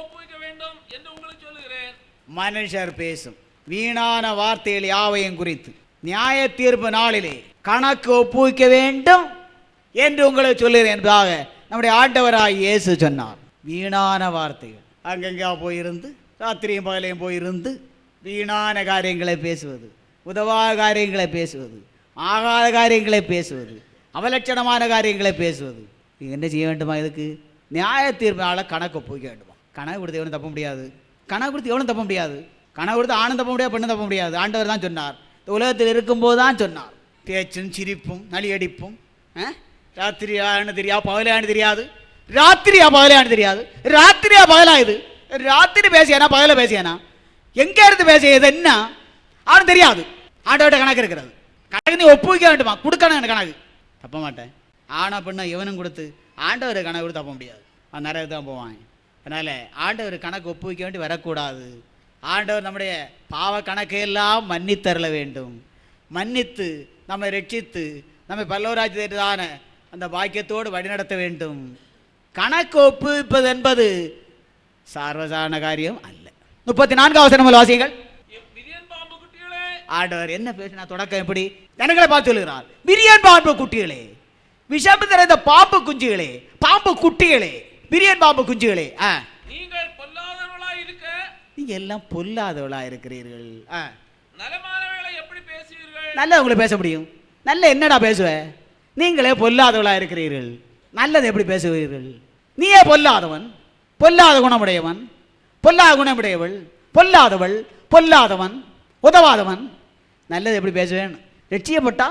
ஒப்புவிக்க வேண்டும் என்று உங்களுக்கு சொல்லுகிறேன். மனுஷர் பேசும் வீணான வார்த்தைகள் யாவையும் குறித்து நியாய தீர்ப்பு நாளிலே கணக்கு ஒப்புவிக்க வேண்டும் என்று உங்களுக்கு சொல்லுகிறேன் என்பதாக நம்முடைய ஆண்டவராய் இயேசு சொன்னார். வீணான வார்த்தைகள். அங்கங்கே போயிருந்து ராத்திரியும் பகலையும் போயிருந்து வீணான காரியங்களை பேசுவது. உதவாத காரியங்களை பேசுவது ஆகாத காரியங்களை பேசுவது அவலட்சணமான காரியங்களை பேசுவது. இது என்ன செய்ய வேண்டுமா இதுக்கு? நியாய தீர்ப்பினால் கணக்கு போய்க்க வேண்டுமா? கணக்கு கொடுத்து எவனும் தப்ப முடியாது. கணக்கு கொடுத்து எவனும் தப்ப முடியாது. கணக்கு கொடுத்து ஆணும் தப்ப முடியாது பெண்ணும் தப்ப முடியாது. ஆண்டவர் தான் சொன்னார். இந்த உலகத்தில் இருக்கும்போது தான் சொன்னார். பேச்சும் சிரிப்பும் நலியடிப்பும் ஆ? ராத்திரியான்னு தெரியாது. பகலான்னு தெரியாது ராத்திரியா பகலான்னு தெரியாது. ராத்திரியா பகலா இது? ராத்திரி பேசியானா பகல பேசியானா? எங்கே இருந்து பேசியது? என்ன? அவனும் தெரியாது. ஆண்டவர்கிட்ட கணக்கு இருக்கிறது. கணக்கு நீ ஒப்புவிக்க வேண்டுமா? கொடுக்கணும் எனக்கு கணக்கு. தப்ப மாட்டேன். ஆனா பெண்ணா இவனும் கொடுத்து ஆண்டவர் கணக்கு கொடுத்து தப்ப முடியாது. அவன் நிறைய தான் போவான். அதனால ஆண்டவர் கணக்கு ஒப்புவிக்க வேண்டி வரக்கூடாது. ஆண்டவர் நம்முடைய பாவ கணக்கையெல்லாம் மன்னித்தரல வேண்டும். மன்னித்து நம்மை ரட்சித்து நம்மை பல்லவராஜ்யத்தான அந்த பாக்கியத்தோடு வழிநடத்த வேண்டும். கணக்கு ஒப்புவிப்பது என்பது சார்வசாரண காரியம் அல்ல. முப்பத்தி நான்காவது நம்ம வாசியங்கள். ஆண்டவர் என்ன பேசினா தொடக்கம் எப்படி? ஜனங்களை பார்த்து சொல்லுகிறார். விரியன் பாம்பு குட்டிகளே விஷம் நிறைந்த பாம்பு குஞ்சுகளே பாம்பு குட்டிகளே விரியன் பாம்பு குஞ்சுகளே ஆ. நீங்கள் பொல்லாதவர்களாய் இருக்க. நீங்க எல்லாம் பொல்லாதவளா இருக்கிறீர்கள் ஆ. நலமானவர்களை எப்படி பேசுவீர்கள்? நல்ல உங்களை பேச முடியும். நல்ல என்னடா பேசுவ? நீங்களே பொல்லாதவளா இருக்கிறீர்கள். நல்லது எப்படி பேசுவீர்கள் நீயே பொல்லாதவன் பொல்லாத குணமுடையவன் பொல்லாத குணமுடையவள் பொல்லாதவள் பொல்லாதவன் உதவாதவன் நல்லது எப்படி பேசுவேன் லட்சியப்பட்டா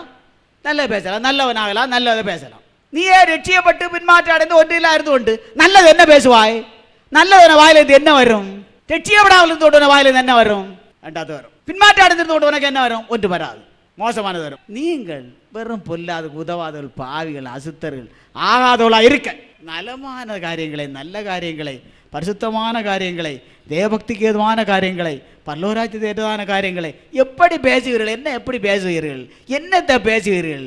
நல்லது பேசலாம். நல்லவனாகலாம் நல்லதை பேசலாம். நீயே லட்சியப்பட்டு பின்மாற்றம் அடைந்து ஒன்றிலா இருந்து கொண்டு நல்லது என்ன பேசுவாய்? நல்லவன வாயிலிருந்து என்ன வரும்? லட்சியப்படாமல் இருந்து கொண்டு வாயிலிருந்து என்ன வரும்? ரெண்டாவது வரும். பின்மாற்றம் அடைந்திருந்து கொண்டு உனக்கு என்ன வரும்? ஒன்று வராது. மோசமானது வரும். நீங்கள் வெறும் பொல்லாத உதவாதவர்கள் பாவிகள் அசுத்தர்கள் ஆகாதவளா இருக்க. நலமான காரியங்களை நல்ல காரியங்களை பரிசுத்தமான காரியங்களை தேவபக்திக்கு ஏதுவான காரியங்களை பல்லோராஜ்யத்துக்கு ஏதுவான காரியங்களை எப்படி பேசுவீர்கள் என்ன எப்படி பேசுவீர்கள் என்னத்தை பேசுவீர்கள்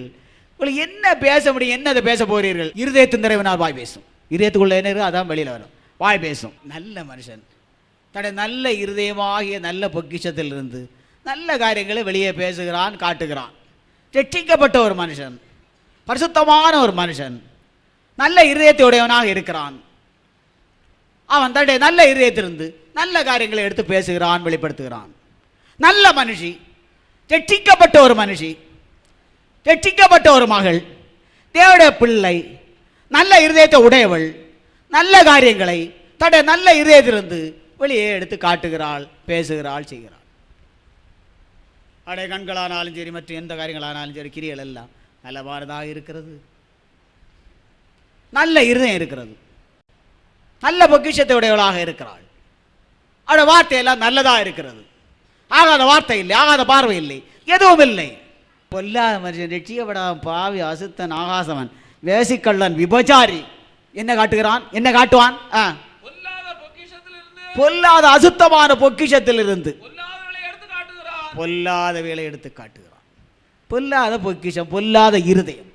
உங்களுக்கு என்ன பேச முடியும்? என்னதை பேச போகிறீர்கள் இருதயத்தின் நிறைவினால் வாய் பேசும். இருதயத்துக்குள்ள என்ன அதான் வெளியில் வரும். வாய் பேசும். நல்ல மனுஷன். தன்னுடைய நல்ல இருதயமாகிய நல்ல பொக்கிஷத்திலிருந்து நல்ல காரியங்களை வெளியே பேசுகிறான் காட்டுகிறான். ரட்சிக்கப்பட்ட ஒரு மனுஷன். பரிசுத்தமான ஒரு மனுஷன். நல்ல இருதயத்தையுடையவனாக இருக்கிறான். அவன் தன்னுடைய நல்ல இருதயத்திலிருந்து நல்ல காரியங்களை எடுத்து பேசுகிறான் வெளிப்படுத்துகிறான். நல்ல மனுஷி ரட்சிக்கப்பட்ட ஒரு மனுஷி ரட்சிக்கப்பட்ட ஒரு மகள் தேவடைய பிள்ளை நல்ல இருதயத்தை உடையவள் நல்ல காரியங்களை தன்னுடைய நல்ல இருதயத்திலிருந்து வெளியே எடுத்து காட்டுகிறாள் பேசுகிறாள் செய்கிறாள். அடைய கண்களானாலும் சரி மற்ற எந்த காரியங்களானாலும் சரி கிரிகள் எல்லாம் நல்லவானதாக இருக்கிறது. நல்ல இருதயம் இருக்கிறது. நல்ல பொக்கிஷத்தை உடையவளாக இருக்கிறாள். அவருடைய வார்த்தையெல்லாம் நல்லதா இருக்கிறது. ஆகாத வார்த்தை இல்லை ஆகாத பார்வை இல்லை எதுவும் இல்லை. பொல்லாத மனுஷன் ரட்சிக்கப்படாத பாவி அசுத்தன் ஆகாசவன் வேசிக்கள்ளன் விபச்சாரி. என்ன காட்டுகிறான்? என்ன காட்டுவான்? பொல்லாத பொல்லாத அசுத்தமான எடுத்து காட்டுகிறான். பொல்லாத வேலை எடுத்து காட்டுகிறான். பொல்லாத பொக்கிஷம் பொல்லாத இருதயம்.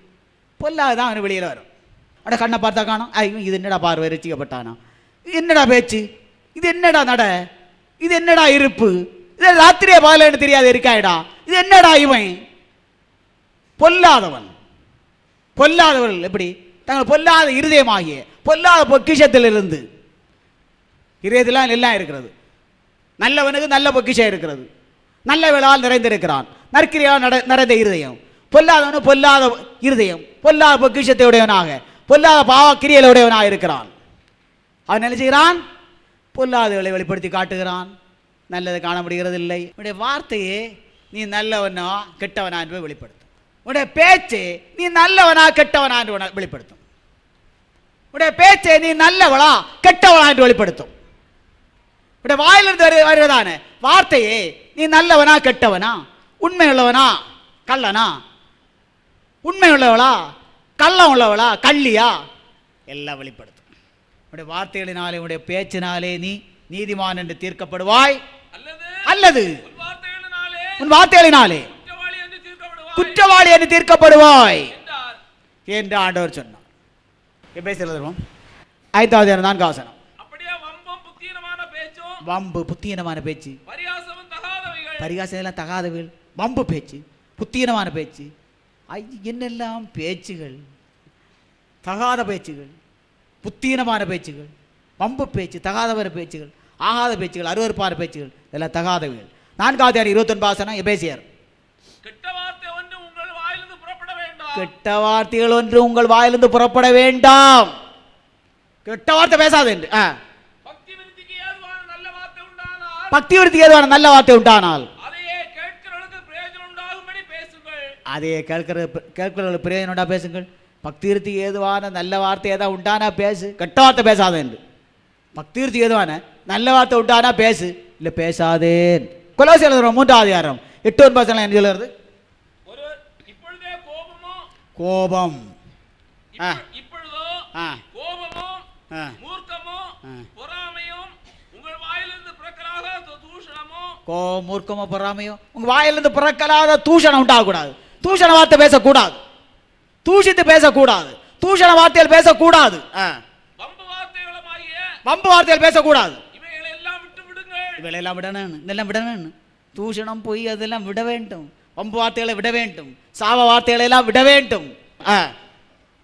பொல்லாதான் அவன் வெளியில் வரும். அட கண்ணை பார்த்தா காணும். ஐயோ இது என்னடா பார்வை? ரசிக்கப்பட்டானா இது என்னடா பேச்சு? இது என்னடா நட? இது என்னடா இருப்பு? இது ராத்திரியே பாலன்னு தெரியாது இருக்காயடா. இது என்னடா இவன்? பொல்லாதவன். பொல்லாதவர்கள் எப்படி? தங்கள் பொல்லாத இருதயமாகிய பொல்லாத பொக்கிஷத்திலிருந்து. இருதயத்திலாம் எல்லாம் இருக்கிறது. நல்லவனுக்கு நல்ல பொக்கிஷம் இருக்கிறது. நல்ல வேளால் நிறைந்திருக்கிறான். நற்கிரியால் நட நிறைந்த இருதயம். பொல்லாதவனு பொல்லாத இருதயம். பொல்லாத பொக்கிஷத்தையுடையவனாக பொல்லாத பாவ கிரியலுடையவனாக இருக்கிறான். அவன் நினைச்சுகிறான் செய்கிறான்? பொல்லாதவளை வெளிப்படுத்தி காட்டுகிறான். நல்லது காண முடிகிறதில்லை. உடைய வார்த்தையே நீ நல்லவனா கெட்டவனா என்று வெளிப்படுத்தும். உடைய பேச்சே நீ நல்லவனா கெட்டவனா என்று வெளிப்படுத்தும். உடைய பேச்சை நீ நல்லவளா கெட்டவளா என்று வெளிப்படுத்தும். உடைய வாயிலிருந்து வரு வருவதான வார்த்தையே நீ நல்லவனா கெட்டவனா உண்மை உள்ளவனா கள்ளனா உண்மை உள்ளவளா கள்ளம் உள்ளவளா? கள்ளியா? எல்லாம் வெளிப்படுத்தும். உடைய வார்த்தைகளினாலே உடைய பேச்சினாலே நீ நீதிமான் என்று தீர்க்கப்படுவாய். அல்லது உன் வார்த்தைகளினாலே குற்றவாளி என்று தீர்க்கப்படுவாய். என்று ஆண்டவர் சொன்னார். பேசுகிறது ஐந்தாவது நான்காவசனம் அப்படியே வம்பு புத்தீனமான பேச்சு. பரிகாசம் எல்லாம் தகாதவைகள். வம்பு பேச்சு புத்தீனமான பேச்சு. என்னெல்லாம் பேச்சுகள்? தகாத பேச்சுகள் புத்தீனமான பேச்சுகள் வம்பு பேச்சு தகாதவர பேச்சுகள் ஆகாத பேச்சுகள் அருவருப்பான பேச்சுகள் இதெல்லாம் தகாதவைகள். நான்காவது ஆறு இருபத்தொன்பது எபேசியர். கெட்ட வார்த்தைகள் ஒன்று உங்கள் வாயிலிருந்து புறப்பட வேண்டாம். கெட்ட வார்த்தை பேசாது என்று பக்தி விருத்திக்கு ஏதுவான நல்ல வார்த்தை உண்டானால் பக்தி விருத்திக்கு ஏதுவான நல்ல வார்த்தை உண்டானால் அதையே கேட்கிறவர்களுக்கு பிரயோஜனம் உண்டாகும்படி பேசுங்கள் அதே கேட்கிற கேட்கிறவர்கள் பிரயோஜனம்டா பேசுங்கள்? பக்திருத்தி ஏதுவான நல்ல வார்த்தை ஏதா உண்டானா பேசு. கெட்ட வார்த்தை பேசாத என்று. பக்திருத்தி ஏதுவான நல்ல வார்த்தை உண்டானா பேசு. இல்லை பேசாதேன் கொலாசி எழுதுறோம் மூன்றாவது அதிகாரம் எட்டு ஒன்பது என்ன சொல்லுறது ஒரு கோபம்? ஆ. இப்ப- இப்பொழுதோ ஆ. கோபமும் ஆ. மூர்க்கமும் ஆ. பொறாமையும் உங்கள் வாயிலிருந்து பிறக்கலாக து- தூஷணமும் கோ மூர்க்கமோ பொறாமையோ? உங்க வாயிலிருந்து பிறக்கலாத தூஷணம் உண்டாகக்கூடாது. தூஷண வார்த்தை பேசக்கூடாது. தூஷித்து பேசக்கூடாது. தூஷண வார்த்தைகள் பேசக்கூடாது. ஆ. வம்பு வார்த்தைகள் பேசக்கூடாது. இவைகளை எல்லாம் விட்டு விடுங்கள். இவையெல்லாம் விடணும் இதெல்லாம் விடணும் தூஷணம் பொய் அதெல்லாம் விட வேண்டும். வம்பு வார்த்தைகளை விட வேண்டும். சாவ வார்த்தைகளை எல்லாம் விட வேண்டும். ஆ.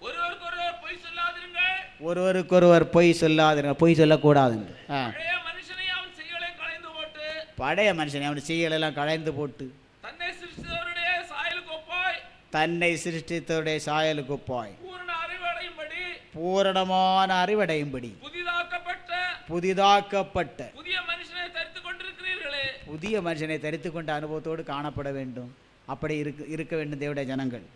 ஒருவருக்கொருவர் பொய் சொல்லாதிருங்கள். ஒருவருக்கொருவர் பொய் சொல்லாதுங்க பொய் சொல்லக்கூடாதுங்க ஆ. பழைய மனுஷனை அவன் செய்களையும் களைந்து போட்டு பழைய மனுஷனை அவன் செய்யலெல்லாம் களைந்து போட்டு தன்னை சிருஷ்டித்தவருடைய சாயலுக்கு ஒப்பாய் தன்னை சிருஷ்டித்தவருடைய சாயலுக்கு அறிவடையும்படி. பூரணமான அறிவடையும்படி. புதிதாக்கப்பட்ட. புதிதாக்கப்பட்ட. புதிய மனுஷனை தரித்துக் கொண்டிருக்கிறீர்களே. புதிய மனுஷனை தரித்து கொண்ட அனுபவத்தோடு காணப்பட வேண்டும். அப்படி இருக்க இருக்க வேண்டும் தேவடைய ஜனங்கள்.